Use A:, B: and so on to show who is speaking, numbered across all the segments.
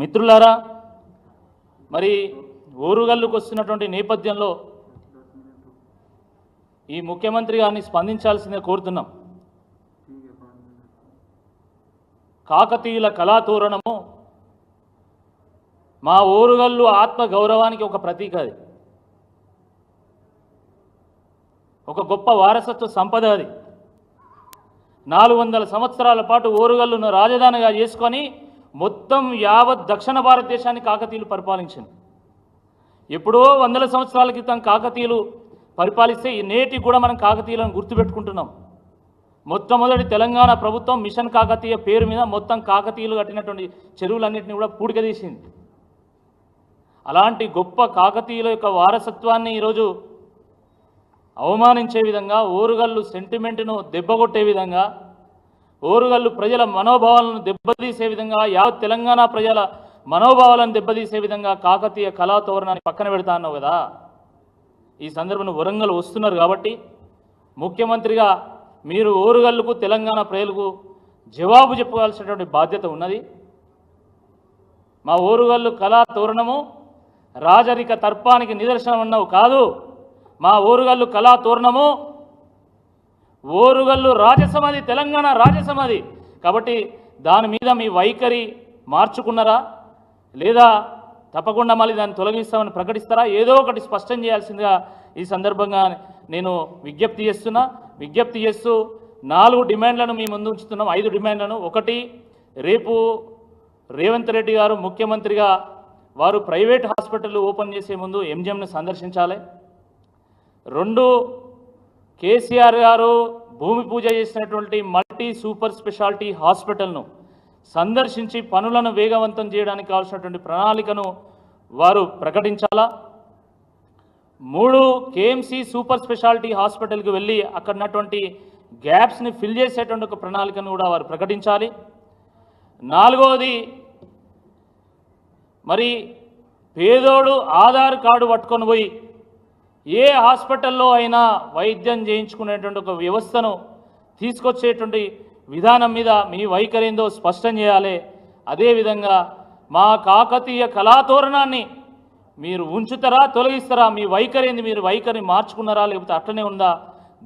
A: మిత్రులారా మరి ఊరుగల్లుకు వస్తున్నటువంటి నేపథ్యంలో ఈ ముఖ్యమంత్రి గారిని స్పందించాల్సిందే కోరుతున్నాం. కాకతీయుల కళాతోరణము మా ఊరుగల్లు ఆత్మ గౌరవానికి ఒక ప్రతీక అది. ఒక గొప్ప వారసత్వ సంపద అది. నాలుగు వందల సంవత్సరాల పాటు ఓరుగల్లును రాజధానిగా చేసుకొని మొత్తం యావత్ దక్షిణ భారతదేశాన్ని కాకతీయులు పరిపాలించింది. ఎప్పుడో వందల సంవత్సరాల క్రితం కాకతీయులు పరిపాలిస్తే ఈ నేటికి కూడా మనం కాకతీయులను గుర్తుపెట్టుకుంటున్నాం. మొట్టమొదటి తెలంగాణ ప్రభుత్వం మిషన్ కాకతీయ పేరు మీద మొత్తం కాకతీయులు కట్టినటువంటి చెరువులన్నింటినీ కూడా పూడికదీసింది అలాంటి గొప్ప కాకతీయుల యొక్క వారసత్వాన్ని ఈరోజు అవమానించే విధంగా ఓరుగల్లు సెంటిమెంట్ను దెబ్బగొట్టే విధంగా ఓరుగల్లు ప్రజల మనోభావాలను దెబ్బతీసే విధంగా యావత్ తెలంగాణ ప్రజల మనోభావాలను దెబ్బతీసే విధంగా కాకతీయ కళాతోరణాన్ని పక్కన పెడతా అన్నావు కదా. ఈ సందర్భంలో వరంగల్ వస్తున్నారు కాబట్టి ముఖ్యమంత్రిగా మీరు ఓరుగల్లుకు తెలంగాణ ప్రజలకు జవాబు చెప్పవలసినటువంటి బాధ్యత ఉన్నది. మా ఓరుగల్లు కళా తోరణము రాజరిక తర్పానికి నిదర్శనం అన్నావు కాదు. మా ఓరుగల్లు కళా తోరణము ఓరుగల్లు రాజసమాధి తెలంగాణ రాజసమాధి. కాబట్టి దాని మీద మీ వైఖరి మార్చుకున్నారా? లేదా తప్పకుండా మళ్ళీ దాన్ని తొలగిస్తామని ప్రకటిస్తారా? ఏదో ఒకటి స్పష్టం చేయాల్సిందిగా ఈ సందర్భంగా నేను విజ్ఞప్తి చేస్తున్నా. విజ్ఞప్తి చేస్తూ నాలుగు డిమాండ్లను మీ ముందు ఉంచుతున్నాం. ఐదు డిమాండ్లను. ఒకటి రేపు రేవంత్ రెడ్డి గారు ముఖ్యమంత్రిగా వారు ప్రైవేట్ హాస్పిటల్ ఓపెన్ చేసే ముందు ఎంజిఎంను సందర్శించాలి. రెండు కేసీఆర్ గారు భూమి పూజ చేసినటువంటి మల్టీ సూపర్ స్పెషాలిటీ హాస్పిటల్ను సందర్శించి పనులను వేగవంతం చేయడానికి కావాల్సినటువంటి ప్రణాళికను వారు ప్రకటించాలా? మూడు కేఎంసి సూపర్ స్పెషాలిటీ హాస్పిటల్కి వెళ్ళి అక్కడ ఉన్నటువంటి గ్యాప్స్ని ఫిల్ చేసేటువంటి ఒక ప్రణాళికను కూడా వారు ప్రకటించాలి. నాలుగవది మరి పేదోడు ఆధార్ కార్డు పట్టుకొని పోయి ఏ హాస్పిటల్లో అయినా వైద్యం చేయించుకునేటువంటి ఒక వ్యవస్థను తీసుకొచ్చేటువంటి విధానం మీద మీ వైఖరి ఏందో స్పష్టం చేయాలి. అదేవిధంగా మా కాకతీయ కళాతోరణాన్ని మీరు ఉంచుతారా తొలగిస్తారా మీ వైఖరి ఏంది మీరు వైఖరిని మార్చుకున్నారా లేకపోతే అట్లనే ఉందా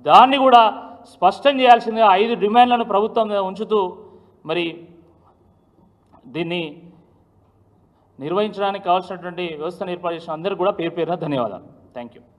A: దాన్ని కూడా స్పష్టం చేయాల్సిందిగా ఐదు డిమాండ్లను ప్రభుత్వం మీద ఉంచుతూ మరి దీన్ని నిర్వహించడానికి కావాల్సినటువంటి వ్యవస్థను ఏర్పాటు చేసిన అందరికీ కూడా పేరు పేరున ధన్యవాదాలు. Thank you